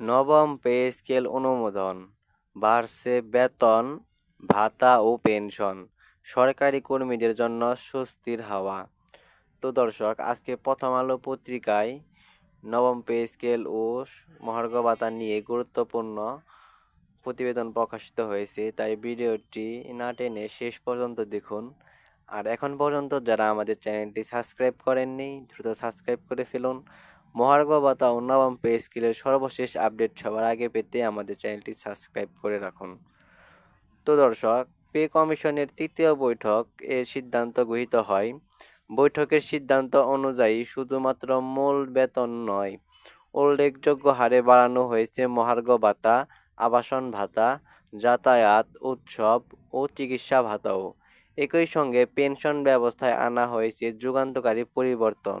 নবম pay scale অনুমোদন, বাড়ছে বেতন, ভাতা ও পেনশন, সরকারি কর্মীদের জন্য স্বস্তির হাওয়া। তো দর্শক, আজকে প্রথম আলো পত্রিকায় নবম পে স্কেল ও মহার্ঘ ভাতা নিয়ে গুরুত্বপূর্ণ প্রতিবেদন প্রকাশিত হয়েছে, তাই ভিডিওটি না টেনে শেষ পর্যন্ত দেখুন। আর এখন পর্যন্ত যারা আমাদের চ্যানেলটি সাবস্ক্রাইব করেননি, দ্রুত সাবস্ক্রাইব করে ফেলুন। মহার্ঘ ভাতা নবম পে স্কেলের সর্বশেষ আপডেট সবার আগে পেতে আমাদের চ্যানেলটি সাবস্ক্রাইব করে রাখুন। তো দর্শক, পে কমিশনের তৃতীয় বৈঠক এ সিদ্ধান্ত গৃহীত হয়। বৈঠকের সিদ্ধান্ত অনুযায়ী শুধুমাত্র মূল বেতন নয়, উল্লেখযোগ্য হারে বাড়ানো হয়েছে মহার্ঘ ভাতা, আবাসন ভাতা, যাতায়াত, উৎসব ও চিকিৎসা ভাতাও। একই সঙ্গে পেনশন ব্যবস্থায় আনা হয়েছে যুগান্তকারী পরিবর্তন।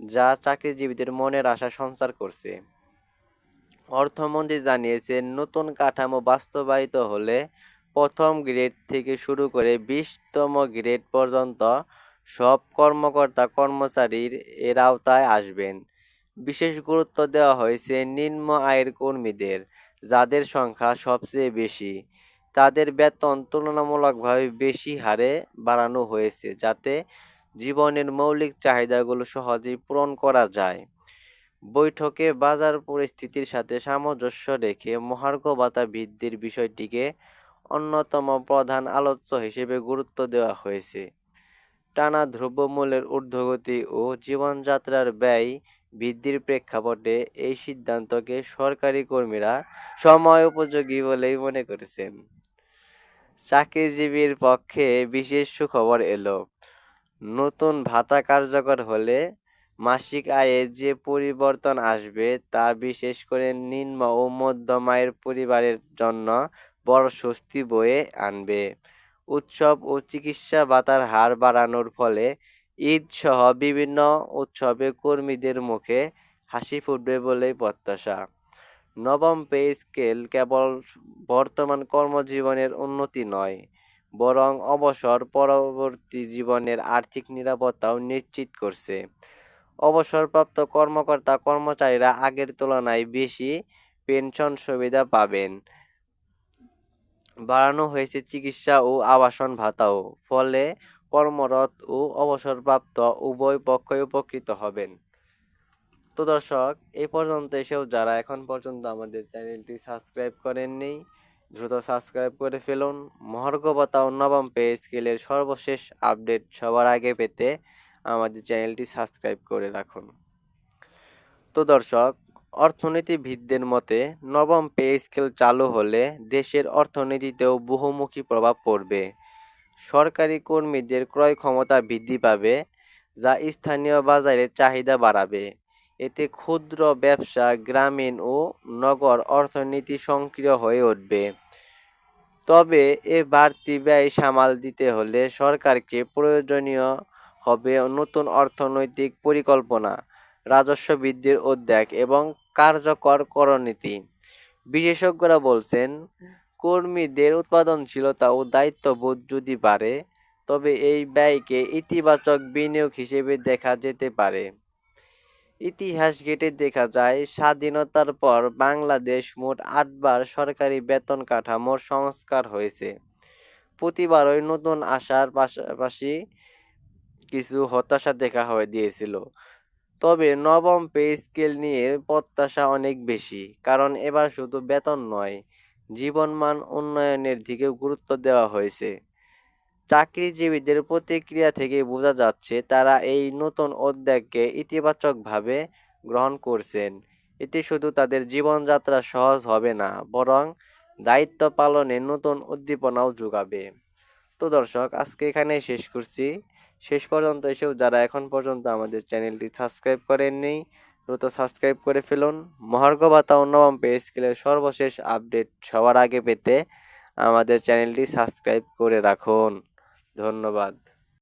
যা চাকরিজীবীদের মনের আশা সঞ্চার করছে। অর্থমন্ত্রী জানিয়েছেন, নতুন কাঠামো বাস্তবায়িত হলে প্রথম গ্রেড থেকে শুরু করে বিশতম গ্রেড পর্যন্ত সব কর্মকর্তা কর্মচারীর এর আওতায় আসবেন। বিশেষ গুরুত্ব দেওয়া হয়েছে নিম্ন আয়ের কর্মীদের, যাদের সংখ্যা সবচেয়ে বেশি। তাদের বেতন তুলনামূলকভাবে বেশি হারে বাড়ানো হয়েছে, যাতে জীবনের মৌলিক চাহিদাগুলো সহজেই পূরণ করা যায়। বৈঠকে বাজার পরিস্থিতির সাথে সামঞ্জস্য রেখে মহার্ঘ ভাতা বৃদ্ধির বিষয়টিকে অন্যতম প্রধান আলোচ্য হিসেবে গুরুত্ব দেওয়া হয়েছে। টানা দ্রব্যমূল্যের ঊর্ধ্বগতি ও জীবনযাত্রার ব্যয় বৃদ্ধির প্রেক্ষাপটে এই সিদ্ধান্তকে সরকারি কর্মীরা সময় উপযোগী বলেই মনে করেছেন। চাকরিজীবীর পক্ষে বিশেষ সুখবর এলো। নতুন ভাতা কার্যকর হলে মাসিক আয়ে যে পরিবর্তন আসবে তা বিশেষ করে নিম্ন ও মধ্যম আয়ের পরিবারের জন্য বড় স্বস্তি বয়ে আনবে। উৎসব ও চিকিৎসা ভাতার হার বাড়ানোর ফলে ঈদ সহ বিভিন্ন উৎসবে কর্মীদের মুখে হাসি ফুটবে বলেই প্রত্যাশা। নবম পে স্কেল কেবল বর্তমান কর্মজীবনের উন্নতি নয় বরং অবসর পরবর্তী জীবনের আর্থিক নিরাপত্তাও নিশ্চিত করছে। অবসরপ্রাপ্ত কর্মকর্তা কর্মচারীরা আগের তুলনায় বেশি পেনশন সুবিধা পাবেন। বাড়ানো হয়েছে চিকিৎসা ও আবাসন ভাতাও, ফলে কর্মরত ও অবসরপ্রাপ্ত উভয় পক্ষই উপকৃত হবেন। তো দর্শক এই পর্যন্ত এসেও যারা এখন পর্যন্ত আমাদের চ্যানেলটি সাবস্ক্রাইব করেননি দ্রুত সাবস্ক্রাইব করে ফেলুন। মহার্ঘ ভাতা নবম পে স্কেলের সর্বশেষ আপডেট সবার আগে পেতে আমাদের চ্যানেলটি সাবস্ক্রাইব করে রাখুন। তো দর্শক, অর্থনীতিবিদদের মতে নবম পে স্কেল চালু হলে দেশের অর্থনীতিতেও বহুমুখী প্রভাব পড়বে। সরকারি কর্মীদের ক্রয় ক্ষমতা বৃদ্ধি পাবে, যা স্থানীয় বাজারে চাহিদা বাড়াবে। এতে ক্ষুদ্র ব্যবসা, গ্রামীণ ও নগর অর্থনীতি সক্রিয় হয়ে উঠবে। তবে এ বাড়তি ব্যয় সামাল দিতে হলে সরকারকে প্রয়োজনীয় হবে নতুন অর্থনৈতিক পরিকল্পনা, রাজস্ব বৃদ্ধির উদ্যোগ এবং কার্যকর করনীতি। বিশেষজ্ঞরা বলছেন, কর্মীদের উৎপাদনশীলতা ও দায়িত্ববোধ যদি বাড়ে, তবে এই ব্যয়কে ইতিবাচক বিনিয়োগ হিসেবে দেখা যেতে পারে। ইতিহাস ঘেটে দেখা যায়, স্বাধীনতার পর বাংলাদেশ মোট আটবার সরকারি বেতন কাঠামোর সংস্কার হয়েছে। প্রতিবারই নতুন আশার পাশাপাশি কিছু হতাশা দেখা হয়ে দিয়েছিল। তবে নবম পে স্কেল নিয়ে প্রত্যাশা অনেক বেশি, কারণ এবার শুধু বেতন নয়, জীবনমান উন্নয়নের দিকেও গুরুত্ব দেওয়া হয়েছে। চাকরিজীবীদের প্রতিক্রিয়া থেকে বোঝা যাচ্ছে তারা এই নতুন উদ্যোগকে ইতিবাচকভাবে গ্রহণ করছেন। এতে শুধু তাদের জীবনযাত্রা সহজ হবে না, বরং দায়িত্ব পালনে নতুন উদ্দীপনাও যোগাবে। তো দর্শক, আজকে এখানে শেষ করছি। শেষ পর্যন্ত এসেও যারা এখন পর্যন্ত আমাদের চ্যানেলটি সাবস্ক্রাইব করেননি, দ্রুত সাবস্ক্রাইব করে ফেলুন। মহার্ঘ ভাতা নবম পে স্কেলের সর্বশেষ আপডেট সবার আগে পেতে আমাদের চ্যানেলটি সাবস্ক্রাইব করে রাখুন। ধন্যবাদ।